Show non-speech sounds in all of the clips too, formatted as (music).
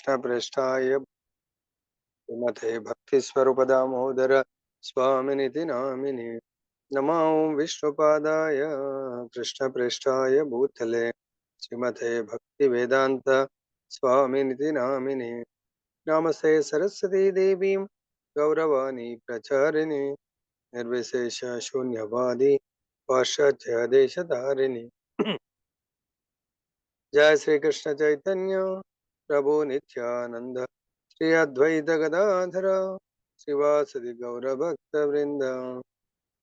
कृष्णप्रेष्ठाय श्रीमते भक्तिस्वरूपदामोदर स्वामिनिति नामिनि। नमो विष्णुपादाय कृष्णप्रेष्ठाय भूतले। श्रीमते भक्तिवेदान्त स्वामिनिति नामिनि। नमस्ते सरस्वती देवीं गौरवाणी प्रचारिणि। निर्विशेष शून्यवादी पाश्चात्य देशधारिणि। जय श्री कृष्ण चैतन्य। प्रभु नित्यानंद श्री अद्वैत गदाधर। श्रीवासदि गौरभक्तवृंद भक्त वृंद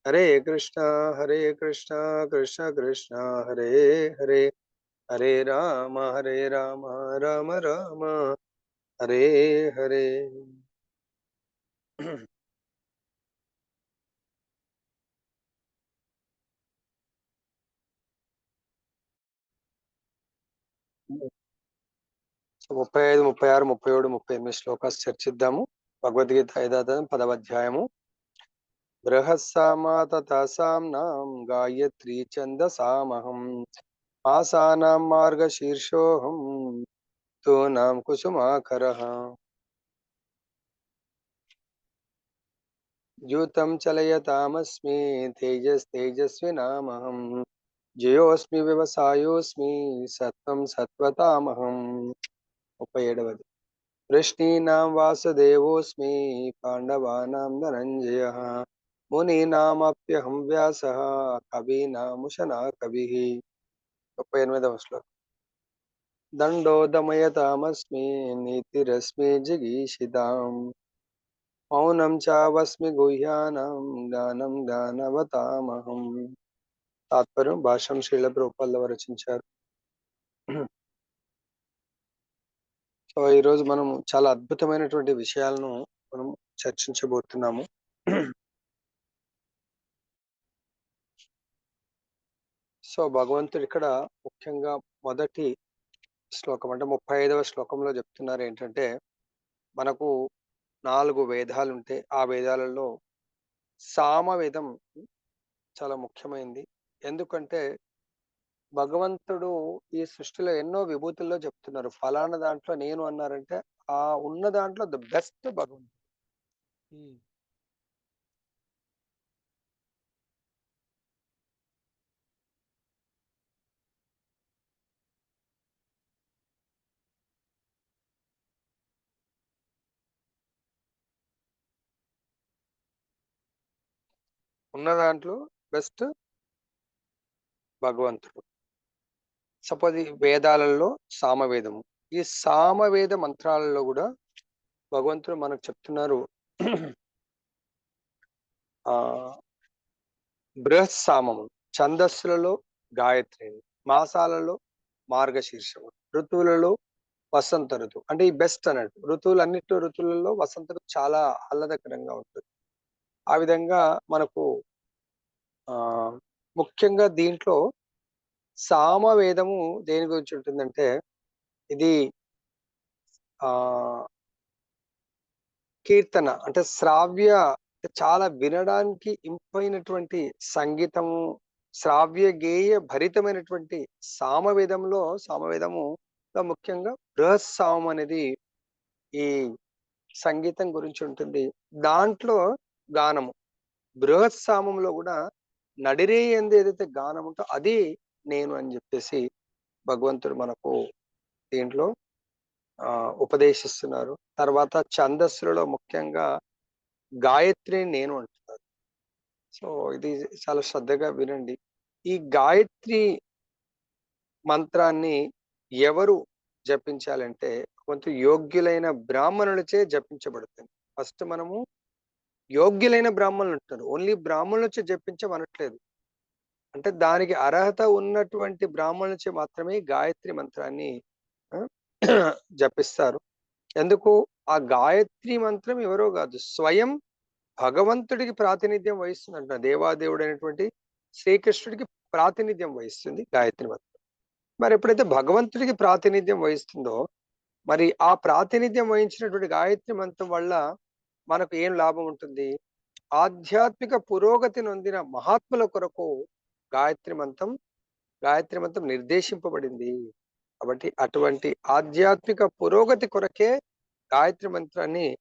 हरे कृष्णा हरे कृष्णा, कृष्ण कृष्णा, हरे हरे। हरे राम हरे राम राम राम। हरे हरे। ముప్పై ఐదు ముప్పై ఆరు ముప్పై ఏడు ముప్పై ఎనిమిది శ్లోకాలు చర్చిద్దాము భగవద్గీత ఐదాదం పదవ అధ్యాయము బృహస్సామాత తాసాం నాం గాయత్రీ ఛందసామహం ఆసానాం మార్గశీర్షోహం తూనాం కుసుమాకరః ద్యూతం చలయతామస్మి తేజస్తేజస్వినామహం జయోస్మి వ్యవసాయోస్మి సత్వం సత్వతామహం ముప్పై ఏడవది. వృష్ణీనాం వాసుదేవోస్మి పాండవానాం ధనంజయ మునీనామప్యహం వ్యాస కవీనాముశనా కవి. ముప్పై ఎనిమిదవ శ్లోకం. దండోదమయతామస్మి నీతిరస్మి జిగీషితాం. మౌనం చావస్మి గుహ్యానం గానం గానవతామహం తాత్పర్యం భాషం శీల రూపాల్లో రచించారు. ఈరోజు మనం చాలా అద్భుతమైనటువంటి విషయాలను మనం చర్చించబోతున్నాము. సో భగవంతుడు ఇక్కడ ముఖ్యంగా మొదటి శ్లోకం అంటే ముప్పై ఐదవ శ్లోకంలో చెప్తున్నారు ఏంటంటే మనకు నాలుగు వేదాలు ఉంటాయి ఆ వేదాలలో సామవేదం చాలా ముఖ్యమైనది ఎందుకంటే భగవంతుడు ఈ సృష్టిలో ఎన్నో విభూతుల్లో చెప్తున్నారు. ఫలానా దాంట్లో నేను అన్నారంటే ఆ ఉన్న దాంట్లో ద బెస్ట్ భగవంతుడు. ఉన్న దాంట్లో బెస్ట్ భగవంతుడు. సపోజ్ వేదాలలో సామవేదము. ఈ సామవేద మంత్రాలలో కూడా భగవంతుడు మనకు చెప్తున్నారు ఆ బృహస్సామము ఛందస్సులలో గాయత్రి మాసాలలో మార్గశీర్షము ఋతువులలో వసంత ఋతువు అంటే ఈ బెస్ట్ అన్నట్టు. ఋతువులు అన్నిట్లో ఋతువులలో వసంత ఋతువు చాలా ఆహ్లాదకరంగా ఉంటుంది. ఆ విధంగా మనకు ఆ ముఖ్యంగా దీంట్లో సామవేదము దేని గురించి ఉంటుందంటే ఇది ఆ కీర్తన అంటే శ్రావ్య చాలా వినడానికి ఇంపైనటువంటి సంగీతము శ్రావ్య గేయ భరితమైనటువంటి సామవేదంలో సామవేదము ముఖ్యంగా బృహస్సామం అనేది ఈ సంగీతం గురించి ఉంటుంది. దాంట్లో గానము బృహత్సామంలో కూడా నడిరే ఎందు ఏదైతే గానం ఉంటో అది నేను అని చెప్పేసి భగవంతుడు మనకు దీంట్లో ఆ ఉపదేశిస్తున్నారు. తర్వాత ఛందస్సులలో ముఖ్యంగా గాయత్రి నేను అంటున్నారు సో ఇది చాలా శ్రద్ధగా వినండి. ఈ గాయత్రి మంత్రాన్ని ఎవరు జపించాలంటే కొంత యోగ్యులైన బ్రాహ్మణులచే జపించబడుతుంది. ఫస్ట్ మనము యోగ్యులైన బ్రాహ్మణులు అంటారు ఓన్లీ బ్రాహ్మణులచే జపించమనట్లేదు. అంటే దానికి అర్హత ఉన్నటువంటి బ్రాహ్మణులచే మాత్రమే గాయత్రి మంత్రాన్ని జపిస్తారు. ఎందుకు? ఆ గాయత్రి మంత్రం ఎవరో కాదు స్వయం భగవంతుడికి ప్రాతినిధ్యం వహిస్తుందంట. దేవాదేవుడు అయినటువంటి శ్రీకృష్ణుడికి ప్రాతినిధ్యం వహిస్తుంది గాయత్రి మంత్రం. మరి ఎప్పుడైతే భగవంతుడికి ప్రాతినిధ్యం వహిస్తుందో మరి ఆ ప్రాతినిధ్యం వహించినటువంటి గాయత్రి మంత్రం వల్ల మనకు ఏం లాభం ఉంటుంది? ఆధ్యాత్మిక పురోగతి నొందిన మహాత్ముల కొరకు గాయత్రి మంత్రం గాయత్రి మంత్రం నిర్దేశింపబడింది. కాబట్టి అటువంటి ఆధ్యాత్మిక పురోగతి కొరకే గాయత్రి మంత్రాన్ని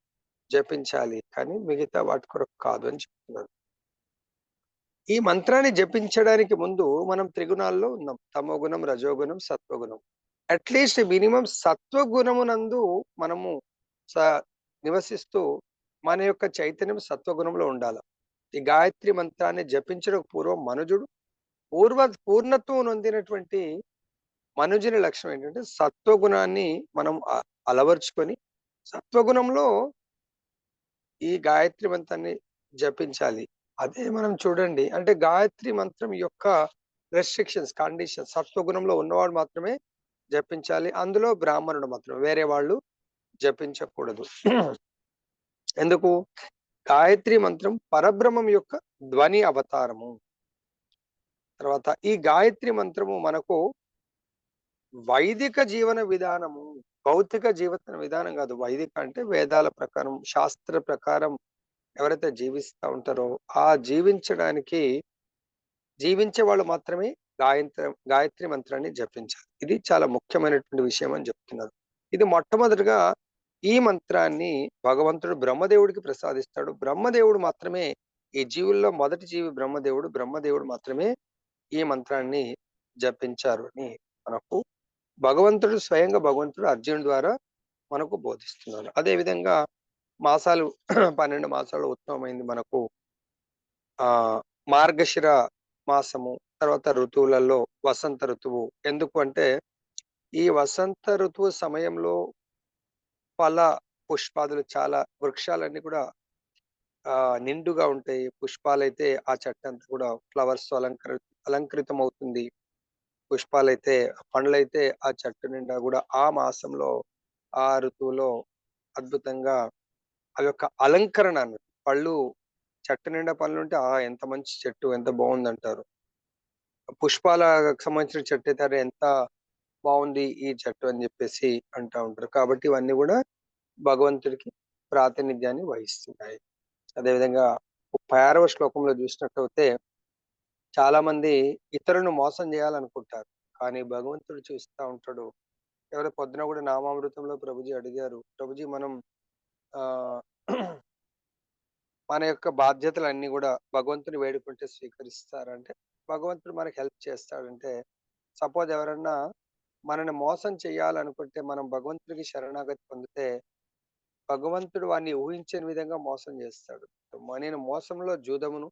జపించాలి. కానీ మిగతా వాటి కొరకు కాదు అని చెప్తున్నారు ఈ మంత్రాన్ని జపించడానికి ముందు మనం త్రిగుణాల్లో ఉన్నాం. తమోగుణం రజోగుణం సత్వగుణం. అట్లీస్ట్ మినిమం సత్వగుణమునందు మనము స- నివసిస్తూ మన యొక్క చైతన్యం సత్వగుణంలో ఉండాలి. ఈ గాయత్రి మంత్రాన్ని జపించడం పూర్వం మనుజుడు పూర్వ పూర్ణత్వం నొందినటువంటి మనుజుని లక్ష్యం ఏంటంటే సత్వగుణాన్ని మనం అలవర్చుకొని సత్వగుణంలో ఈ గాయత్రి మంత్రాన్ని జపించాలి. అదే మనం చూడండి అంటే గాయత్రి మంత్రం యొక్క రెస్ట్రిక్షన్స్ కండిషన్స్ సత్వగుణంలో ఉన్నవాడు మాత్రమే జపించాలి అందులో బ్రాహ్మణుడు మాత్రమే వేరే వాళ్ళు జపించకూడదు. (clears throat) ఎందుకు? గాయత్రి మంత్రం పరబ్రహ్మం యొక్క ధ్వని అవతారము. తర్వాత ఈ గాయత్రి మంత్రము మనకు వైదిక జీవన విధానము భౌతిక జీవన విధానం కాదు. వైదిక అంటే వేదాల ప్రకారం శాస్త్ర ప్రకారం ఎవరైతే జీవిస్తూ ఉంటారో ఆ జీవించడానికి జీవించే వాళ్ళు మాత్రమే గాయత్రి గాయత్రి మంత్రాన్ని జపించాలి. ఇది చాలా ముఖ్యమైనటువంటి విషయం అని చెప్తున్నారు. ఇది మొట్టమొదటిగా ఈ మంత్రాన్ని భగవంతుడు బ్రహ్మదేవుడికి ప్రసాదిస్తాడు. బ్రహ్మదేవుడు మాత్రమే ఈ జీవుల్లో మొదటి జీవి బ్రహ్మదేవుడు. బ్రహ్మదేవుడు మాత్రమే ఈ మంత్రాన్ని జపించారు అని మనకు భగవంతుడు స్వయంగా భగవంతుడు అర్జున్ ద్వారా మనకు బోధిస్తున్నారు అదే విధంగా మాసాలు (clears throat) పన్నెండు మాసాలు ఉత్తమమైంది మనకు. ఆ మార్గశిర మాసము తర్వాత ఋతువులలో వసంత ఋతువు. ఎందుకు అంటే ఈ వసంత ఋతువు సమయంలో ఫల పుష్పాదులు చాలా వృక్షాలన్నీ కూడా ఆ నిండుగా ఉంటాయి. పుష్పాలైతే ఆ చెట్టు అంతా కూడా ఫ్లవర్స్ అలంకరి అలంకృతం అవుతుంది పుష్పాలైతే పండ్లైతే ఆ చెట్టు నిండా కూడా ఆ మాసంలో ఆ ఋతువులో అద్భుతంగా అవి యొక్క అలంకరణ అన్నట్టు పళ్ళు చెట్టు నిండా పళ్ళు ఉంటే ఆ ఎంత మంచి చెట్టు ఎంత బాగుంది అంటారు పుష్పాలకు సంబంధించిన చెట్టు అయితే "అరే, ఎంత బాగుంది ఈ చెట్టు అని చెప్పేసి అంటా ఉంటారు. కాబట్టి ఇవన్నీ కూడా భగవంతుడికి ప్రాతినిధ్యాన్ని వహిస్తున్నాయి. అదేవిధంగా ముప్పై శ్లోకంలో చూసినట్టయితే చాలా మంది ఇతరులను మోసం చేయాలనుకుంటారు. కానీ భగవంతుడు చూస్తూ ఉంటాడు. ఎవరో పొద్దున కూడా నామామృతంలో ప్రభుజీ అడిగారు. ప్రభుజీ మనం ఆ (clears throat) మన యొక్క బాధ్యతలు అన్ని కూడా భగవంతుని వేడుకుంటే స్వీకరిస్తారంటే భగవంతుడు మనకి హెల్ప్ చేస్తాడంటే సపోజ్ ఎవరన్నా మనని మోసం చేయాలనుకుంటే మనం భగవంతుడికి శరణాగతి పొందితే భగవంతుడు వాడిని ఊహించని విధంగా మోసం చేస్తాడు. మనని నేను మోసంలో జూదమును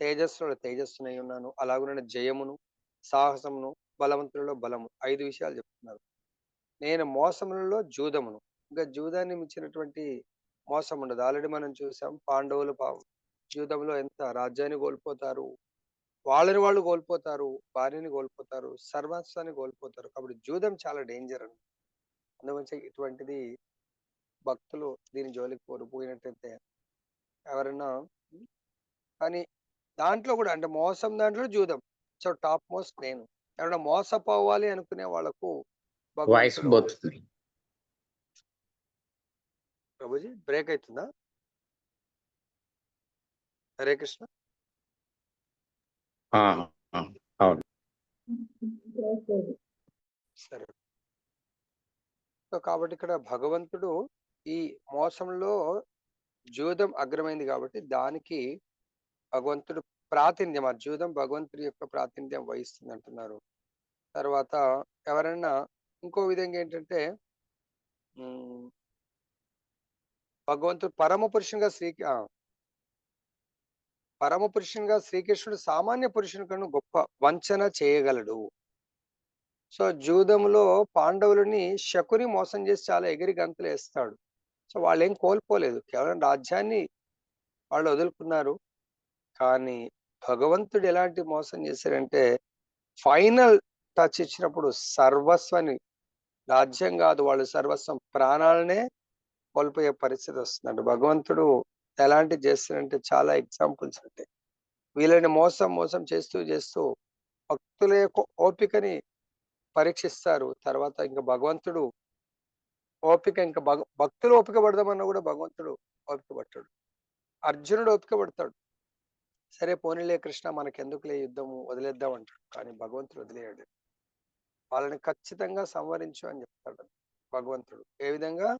తేజస్సులో తేజస్సునై ఉన్నాను. అలాగున జయమును సాహసమును బలవంతులలో బలము. ఐదు విషయాలు చెప్తున్నారు. నేను మోసములలో జూదమును. ఇంకా జూదాన్ని మించినటువంటి మోసం ఉండదు ఆల్రెడీ మనం చూసాం పాండవులు పా- జూదంలో ఎంత రాజ్యాన్ని కోల్పోతారు వాళ్ళని వాళ్ళు కోల్పోతారు భార్యని కోల్పోతారు సర్వస్వాన్ని కోల్పోతారు. కాబట్టి జూదం చాలా డేంజర్ అండి. అందుగురించి ఇటువంటిది భక్తులు దీని జోలికి కోరిపోయినట్టయితే ఎవరైనా కానీ దాంట్లో కూడా అంటే మోసం దాంట్లో జూదం. సో టాప్ మోస్ట్ నేను. ఎవరైనా మోసపోవాలి అనుకునే వాళ్ళకు వాయిస్ పోతుంది. ప్రభుజీ బ్రేక్ అవుతుందా హరే కృష్ణ. సరే. సో కాబట్టి ఇక్కడ భగవంతుడు ఈ మోసంలో జూదం అగ్రమైంది కాబట్టి దానికి భగవంతుడు ప్రాతినిధ్యం ఆ జూదం భగవంతుడి యొక్క ప్రాతినిధ్యం వహిస్తుంది అంటున్నారు తర్వాత ఎవరైనా ఇంకో విధంగా ఏంటంటే భగవంతుడు పరమ పురుషునిగా శ్రీ పరమ పురుషునిగా శ్రీకృష్ణుడు సామాన్య పురుషుని కన్నా గొప్ప వంచన చేయగలడు. సో జూదంలో పాండవులని శకుని మోసం చేసి చాలా ఎగిరి గంతులు వేస్తాడు సో వాళ్ళు ఏం కోల్పోలేదు. కేవలం రాజ్యాన్ని వాళ్ళు వదులుకున్నారు. కానీ భగవంతుడు ఎలాంటి మోసం చేశారంటే ఫైనల్ టచ్ ఇచ్చినప్పుడు సర్వస్వాన్ని రాజ్యం కాదు వాళ్ళు సర్వస్వం ప్రాణాలనే కోల్పోయే పరిస్థితి వస్తుందండి. భగవంతుడు ఎలాంటి చేస్తారంటే చాలా ఎగ్జాంపుల్స్ ఉంటాయి. వీళ్ళని మోసం మోసం చేస్తూ చేస్తూ భక్తుల యొక్క ఓపికని పరీక్షిస్తారు. తర్వాత ఇంకా భగవంతుడు ఓపిక ఇంకా భగ భక్తులు ఓపిక పడదామన్నా కూడా భగవంతుడు ఓపిక పట్టాడు. అర్జునుడు ఓపిక పడతాడు. సరే పోనీలే కృష్ణ మనకెందుకులే యుద్ధము వదిలేద్దాం అంటాడు. కానీ భగవంతుడు వదిలేయడు. వాళ్ళని ఖచ్చితంగా సంవరించు అని చెప్తాడు భగవంతుడు. ఏ విధంగా?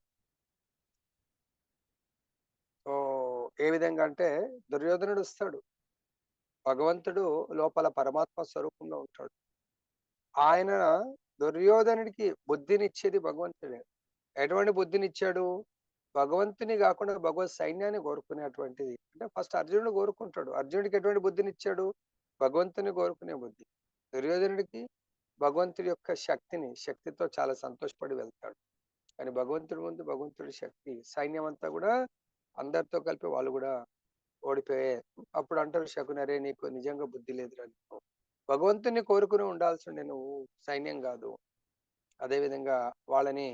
ఓ ఏ విధంగా అంటే దుర్యోధనుడు వస్తాడు. భగవంతుడు లోపల పరమాత్మ స్వరూపంలో ఉంటాడు. ఆయన దుర్యోధనుడికి బుద్ధినిచ్చేది భగవంతుడే. ఎటువంటి బుద్ధినిచ్చాడు? భగవంతుని కాకుండా భగవత్ సైన్యాన్ని కోరుకునేటువంటిది. అంటే ఫస్ట్ అర్జునుడు కోరుకుంటాడు. అర్జునుడికి ఎటువంటి బుద్ధినిచ్చాడు? భగవంతుని కోరుకునే బుద్ధి. దుర్యోధనుడికి భగవంతుడి యొక్క శక్తిని శక్తితో చాలా సంతోషపడి వెళ్తాడు. కానీ భగవంతుడి ముందు భగవంతుడి శక్తి సైన్యం అంతా కూడా అందరితో కలిపి వాళ్ళు కూడా ఓడిపోయే అప్పుడు అంటారు శకునరే నీకు నిజంగా బుద్ధి లేదురా నీకు. భగవంతుని కోరుకుని ఉండాల్సిండే నువ్వు. సైన్యం కాదు. అదే విధంగా వాళ్ళని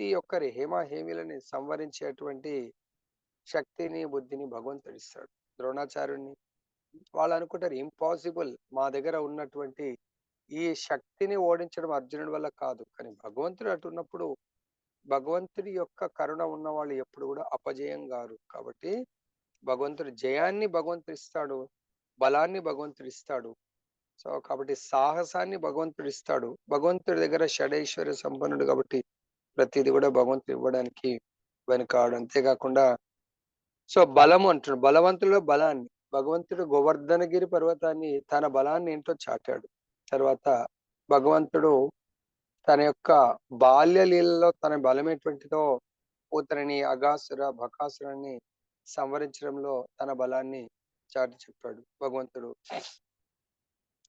ప్రతి ఒక్కరి హేమహేమిలని సంవరించేటువంటి శక్తిని బుద్ధిని భగవంతుడు ఇస్తాడు. ద్రోణాచార్యుడిని వాళ్ళు అనుకుంటారు ఇంపాసిబుల్ మా దగ్గర ఉన్నటువంటి ఈ శక్తిని ఓడించడం అర్జునుడి వల్ల కాదు. కానీ భగవంతుడు అటున్నప్పుడు భగవంతుడి యొక్క కరుణ ఉన్న వాళ్ళు ఎప్పుడు కూడా అపజయం గారు. కాబట్టి భగవంతుడు జయాన్ని భగవంతుడు ఇస్తాడు బలాన్ని భగవంతుడు ఇస్తాడు. సో కాబట్టి సాహసాన్ని భగవంతుడు ఇస్తాడు. భగవంతుడి దగ్గర షడైశ్వర్య సంపన్నుడు కాబట్టి ప్రతిది కూడా భగవంతుడు ఇవ్వడానికి వెనుకాడు. అంతేకాకుండా సో బలము అంటున్నాడు. బలవంతుడు బలాన్ని భగవంతుడు గోవర్ధనగిరి పర్వతాన్ని తన బలాన్ని ఏంటో చాటాడు. తర్వాత భగవంతుడు తన యొక్క బాల్య లీలలో తన ఎటువంటిదో పూతని అగాసుర బకాసురాన్ని సంవరించడంలో తన బలాన్ని చాటి చెప్పాడు భగవంతుడు.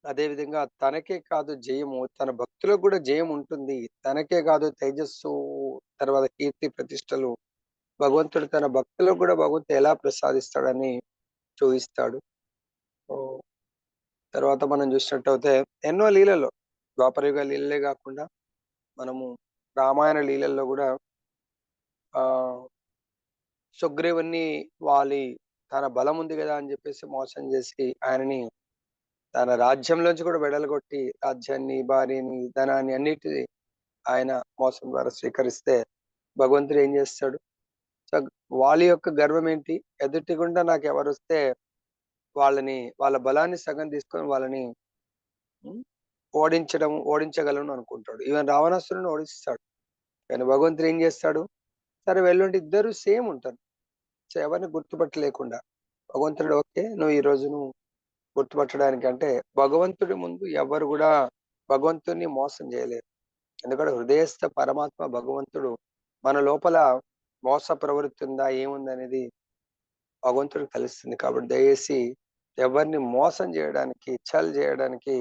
అదే విధంగా తనకే కాదు జయము తన భక్తులకు కూడా జయం ఉంటుంది. తనకే కాదు తేజస్సు తర్వాత కీర్తి ప్రతిష్టలు. భగవంతుడు తన భక్తులకు కూడా భగవంతుడు ఎలా ప్రసాదిస్తాడని చూపిస్తాడు. తర్వాత మనం చూసినట్టయితే ఎన్నో లీలలో. ద్వాపరయుగ లీలలే కాకుండా మనము రామాయణ లీలల్లో కూడా ఆ సుగ్రీవుని వాలి తన బలం ఉంది కదా అని చెప్పేసి మోసం చేసి ఆయనని తన రాజ్యంలోంచి కూడా వెడలగొట్టి రాజ్యాన్ని భార్యని ధనాన్ని అన్నిటిని ఆయన మోసం ద్వారా స్వీకరిస్తే భగవంతుడు ఏం చేస్తాడు? సో వాళ్ళ యొక్క గర్వం ఏంటి? ఎదుటిగుండా నాకు ఎవరు వస్తే వాళ్ళని వాళ్ళ బలాన్ని సగం తీసుకొని వాళ్ళని ఓడించడం ఓడించగలను అనుకుంటాడు. ఈవెన్ రావణాసురుని ఓడిస్తాడు. కానీ భగవంతుడు ఏం చేస్తాడు? సరే వెళ్ళుంటే ఇద్దరు సేమ్ ఉంటారు. సో ఎవరిని గుర్తుపట్టలేకుండా. భగవంతుడు ఓకే నువ్వు ఈ రోజు నువ్వు గుర్తుపట్టడానికి అంటే భగవంతుడి ముందు ఎవరు కూడా భగవంతుడిని మోసం చేయలేరు. ఎందుకంటే హృదయస్థ పరమాత్మ భగవంతుడు మన లోపల మోస ప్రవృత్తి ఉందా ఏముంది అనేది భగవంతుడికి తెలుస్తుంది. కాబట్టి దయచేసి ఎవరిని మోసం చేయడానికి చల్ చేయడానికి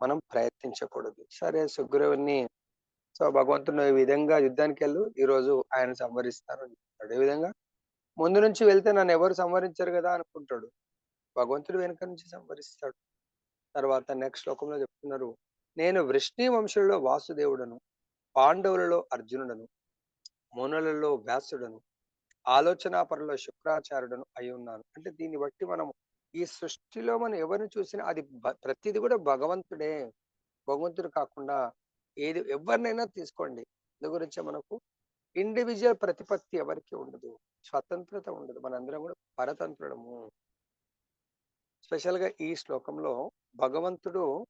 మనం ప్రయత్నించకూడదు. సరే సుగ్రీవుని సో భగవంతుడు ఈ విధంగా యుద్ధానికి వెళ్ళు ఈ రోజు ఆయన సంవరిస్తారు అని చెప్తాడు. ఈ విధంగా? ముందు నుంచి వెళ్తే నన్ను ఎవరు సంవరించరు కదా అనుకుంటాడు. భగవంతుడు వెనుక నుంచి సంవరిస్తాడు. తర్వాత నెక్స్ట్ శ్లోకంలో చెప్తున్నారు నేను వృష్ణి వంశంలో వాసుదేవుడను పాండవులలో అర్జునుడను మునులలో వ్యాసుడను ఆలోచనాపరలో శుక్రాచార్యుడను అయి ఉన్నాను. అంటే దీన్ని బట్టి మనం ఈ సృష్టిలో మనం ఎవరిని చూసినా అది ప్రతిది కూడా భగవంతుడే. భగవంతుడు కాకుండా ఏది ఎవరినైనా తీసుకోండి. అందు గురించి మనకు ఇండివిజువల్ ప్రతిపత్తి ఎవరికి ఉండదు. స్వతంత్రత ఉండదు. మనందరం కూడా పరతంత్రుడము స్పెషల్గా ఈ శ్లోకంలో భగవంతుడు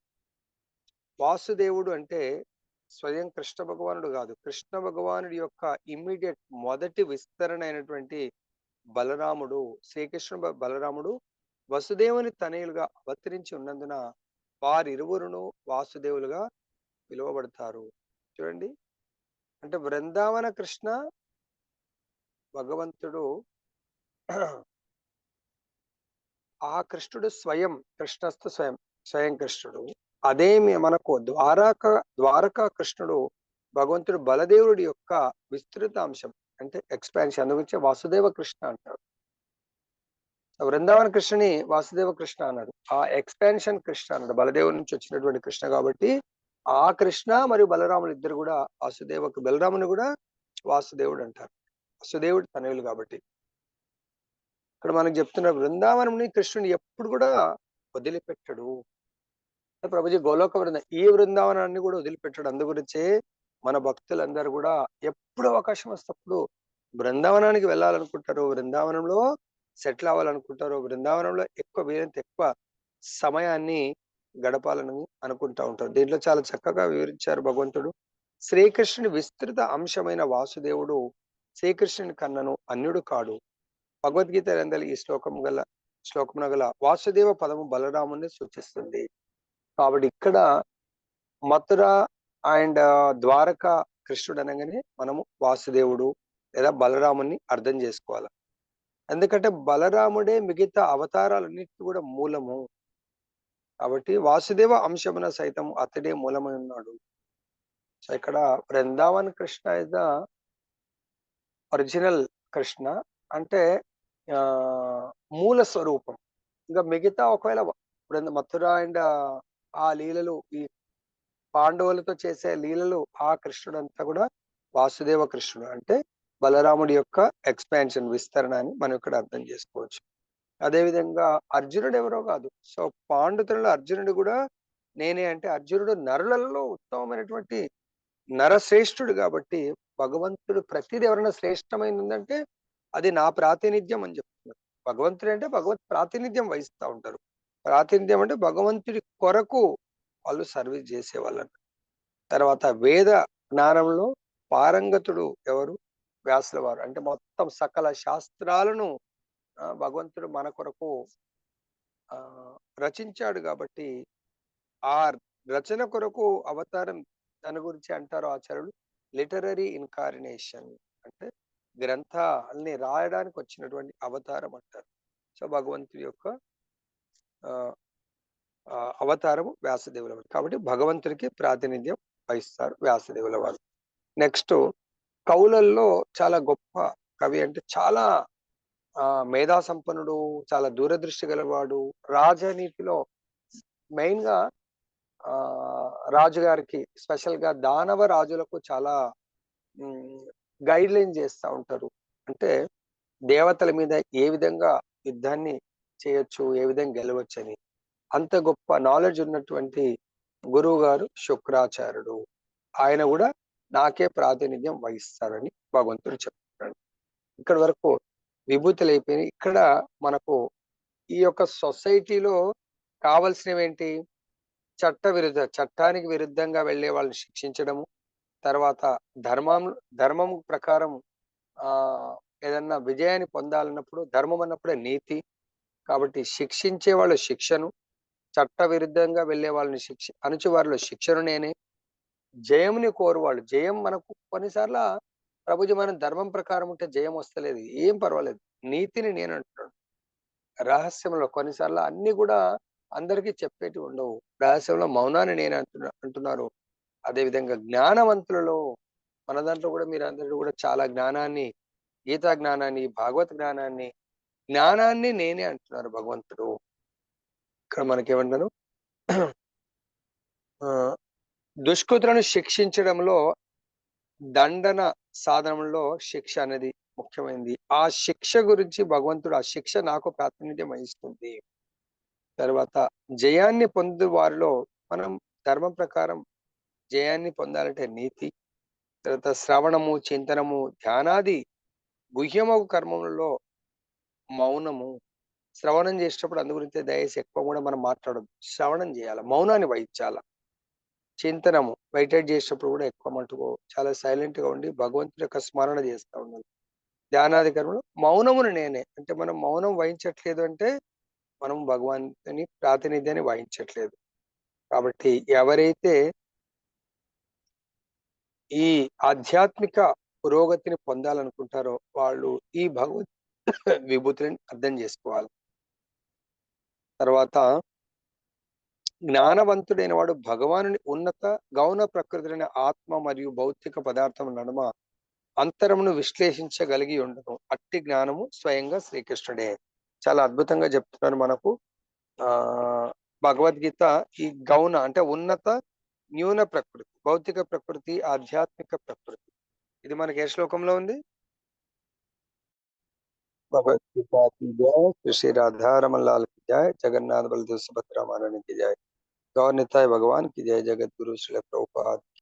వాసుదేవుడు అంటే స్వయం కృష్ణ భగవానుడు కాదు. కృష్ణ భగవానుడి యొక్క ఇమ్మీడియట్ మొదటి విస్తరణ అయినటువంటి బలరాముడు శ్రీకృష్ణ బలరాముడు వసుదేవుని తనయులుగా అవతరించి ఉన్నందున వారిరువురును వాసుదేవులుగా పిలువబడతారు. చూడండి. అంటే బృందావన కృష్ణ భగవంతుడు ఆ కృష్ణుడు స్వయం కృష్ణస్థ స్వయం స్వయం కృష్ణుడు. అదేమి మనకు ద్వారక ద్వారకా కృష్ణుడు భగవంతుడు బలదేవుడి యొక్క విస్తృత అంశం అంటే ఎక్స్పాన్షన్ అందుగురించి వాసుదేవ కృష్ణ అంటారు వృందావన కృష్ణని వాసుదేవ కృష్ణ అన్నాడు. ఆ ఎక్స్పాన్షన్ కృష్ణ అన్నాడు. బలదేవుడి నుంచి వచ్చినటువంటి కృష్ణ కాబట్టి ఆ కృష్ణ మరియు బలరాములు ఇద్దరు కూడా వాసుదేవ బలరాముని కూడా వాసుదేవుడు అంటారు. వాసుదేవుడు తనయులు కాబట్టి. ఇక్కడ మనకు చెప్తున్న బృందావనంని కృష్ణుని ఎప్పుడు కూడా వదిలిపెట్టడు. ప్రభుజీ గోలోక బృందం ఈ బృందావనాన్ని కూడా వదిలిపెట్టాడు. అందు గురించే మన భక్తులందరూ కూడా ఎప్పుడు అవకాశం వస్తప్పుడు బృందావనానికి వెళ్ళాలనుకుంటారు. బృందావనంలో సెటిల్ అవ్వాలనుకుంటారు. బృందావనంలో ఎక్కువ వీరంత ఎక్కువ సమయాన్ని గడపాలని అనుకుంటా ఉంటారు. దీంట్లో చాలా చక్కగా వివరించారు భగవంతుడు. శ్రీకృష్ణుని విస్తృత అంశమైన వాసుదేవుడు శ్రీకృష్ణుని కన్నను అన్యుడు కాడు. భగవద్గీత రందలి ఈ శ్లోకం గల శ్లోకమున గల వాసుదేవ పదము బలరాముని సూచిస్తుంది. కాబట్టి ఇక్కడ మథుర అండ్ ద్వారక కృష్ణుడు అనగానే మనము వాసుదేవుడు లేదా బలరాముని అర్థం చేసుకోవాలి. ఎందుకంటే బలరాముడే మిగతా అవతారాలన్నిటి కూడా మూలము. కాబట్టి వాసుదేవ అంశమున సైతం అతడే మూలమై ఉన్నాడు. సో ఇక్కడ Vrindavan Krishna is the original Krishna. అంటే మూల స్వరూపం. ఇంకా మిగతా ఒకవేళ ఇప్పుడు మథుర అండ్ ఆ లీలలు ఈ పాండవులతో చేసే లీలలు ఆ కృష్ణుడు అంతా కూడా వాసుదేవ కృష్ణుడు. అంటే బలరాముడి యొక్క ఎక్స్పాన్షన్ విస్తరణ అని మనం ఇక్కడ అర్థం చేసుకోవచ్చు. అదేవిధంగా అర్జునుడు ఎవరో కాదు. సో పాండుతులలో అర్జునుడు కూడా నేనే అంటే అర్జునుడు నరులలో ఉత్తమమైనటువంటి నరశ్రేష్ఠుడు కాబట్టి భగవంతుడు ప్రతిది ఎవరైనా శ్రేష్టమైంది ఉందంటే అది నా ప్రాతినిధ్యం అని చెప్తున్నారు. భగవంతుడు అంటే భగవత్ ప్రాతినిధ్యం వహిస్తూ ఉంటారు. ప్రాతినిధ్యం అంటే భగవంతుడి కొరకు వాళ్ళు సర్వీస్ చేసేవాళ్ళు తర్వాత వేద జ్ఞానంలో పారంగతుడు ఎవరు? వ్యాసుల వారు. అంటే మొత్తం సకల శాస్త్రాలను భగవంతుడు మన కొరకు ఆ రచించాడు కాబట్టి ఆ రచన కొరకు అవతారం దాని గురించి అంటారు ఆచార్యులు. లిటరరీ ఇన్కారినేషన్ అంటే గ్రంథాలని రాయడానికి వచ్చినటువంటి అవతారం అంటారు సో భగవంతుడి యొక్క అవతారము వ్యాసదేవుల వారు. కాబట్టి భగవంతుడికి ప్రాతినిధ్యం వహిస్తారు వ్యాసదేవుల వారు. నెక్స్ట్ కవులల్లో చాలా గొప్ప కవి అంటే చాలా ఆ మేధా సంపన్నుడు చాలా దూరదృష్టి గలవాడు రాజనీతిలో మెయిన్గా ఆ రాజుగారికి స్పెషల్గా దానవ రాజులకు చాలా గైడ్ లైన్ చేస్తూ ఉంటారు. అంటే దేవతల మీద ఏ విధంగా యుద్ధాన్ని చేయొచ్చు ఏ విధంగా గెలవచ్చు అని అంత గొప్ప నాలెడ్జ్ ఉన్నటువంటి గురువు గారు శుక్రాచార్యుడు. ఆయన కూడా నాకే ప్రాతినిధ్యం వహిస్తారని భగవంతుడు చెప్తున్నాడు. ఇక్కడ వరకు విభూతులు అయిపోయినాయి ఇక్కడ మనకు ఈ యొక్క సొసైటీలో కావలసినవి ఏంటి చట్ట విరుద్ధ చట్టానికి విరుద్ధంగా వెళ్ళే వాళ్ళని శిక్షించడము తర్వాత ధర్మం ధర్మం ప్రకారం ఆ ఏదన్నా విజయాన్ని పొందాలన్నప్పుడు ధర్మం అన్నప్పుడే నీతి. కాబట్టి శిక్షించే వాళ్ళు శిక్షను చట్ట విరుద్ధంగా వెళ్ళే వాళ్ళని శిక్ష అణుచు వారిలో శిక్షను నేనే. జయంని కోరువాళ్ళు జయం మనకు కొన్నిసార్లు ప్రభుజీ మనం ధర్మం ప్రకారం ఉంటే జయం వస్తలేదు. ఏం పర్వాలేదు. నీతిని నేను అంటున్నాను. రహస్యంలో కొన్నిసార్లు అన్ని కూడా అందరికీ చెప్పేటి ఉండవు. రహస్యంలో మౌనాన్ని నేను అంటున్నా అంటున్నారు. అదేవిధంగా జ్ఞానవంతులలో మన దాంట్లో కూడా మీరు అందరూ కూడా చాలా జ్ఞానాన్ని గీతా జ్ఞానాన్ని భాగవత జ్ఞానాన్ని జ్ఞానాన్ని నేనే అంటున్నారు భగవంతుడు. ఇక్కడ మనకేమంటారు దుష్కృతులను శిక్షించడంలో దండన సాధనంలో శిక్ష అనేది ముఖ్యమైనది ఆ శిక్ష గురించి భగవంతుడు ఆ శిక్ష నాకు ప్రాతినిధ్యం వహిస్తుంది. తర్వాత జయాన్ని పొందు వారిలో మనం ధర్మం ప్రకారం జయాన్ని పొందాలంటే నీతి తర్వాత శ్రవణము చింతనము ధ్యానాది గుహ్యమగు కర్మములలో మౌనము. శ్రవణం చేసేటప్పుడు అందు గురించి దయచేసి ఎక్కువ కూడా మనం మాట్లాడదు శ్రవణం చేయాలి మౌనాన్ని వహించాల. చింతనము మెడిటేట్ చేసేటప్పుడు కూడా ఎక్కువ మటుకు చాలా సైలెంట్గా ఉండి భగవంతుడి యొక్క స్మరణ చేస్తూ ఉండాలి. ధ్యానాది కర్మలు మౌనమును నేనే. అంటే మనం మౌనం వహించట్లేదు అంటే మనం భగవంతుని ప్రాతినిధ్యాన్ని వహించట్లేదు. కాబట్టి ఎవరైతే ఈ ఆధ్యాత్మిక పురోగతిని పొందాలనుకుంటారో వాళ్ళు ఈ భగవద్ (coughs) విభూతిని అర్థం చేసుకోవాలి. తర్వాత జ్ఞానవంతుడైన వాడు భగవానుని ఉన్నత గౌన ప్రకృతిని ఆత్మ మరియు భౌతిక పదార్థం నడుమ అంతరమును విశ్లేషించగలిగి ఉండను. అట్టి జ్ఞానము స్వయంగా శ్రీకృష్ణుడే. చాలా అద్భుతంగా చెప్తున్నారు మనకు. ఆ భగవద్గీత ఈ గౌన అంటే ఉన్నత న్యూన ప్రకృతి భౌతిక ప్రకృతి ఆధ్యాత్మిక ప్రకృతి ఇది మనకి ఏ శ్లోకంలో ఉంది భగవద్గీత శ్రీ రాధారమల్లాల్ की जय जगन्नाथ बलदेव सुभद्रा महारानी की जय गौर निताय भगवान की जय जगत गुरु श्री प्रभुपाद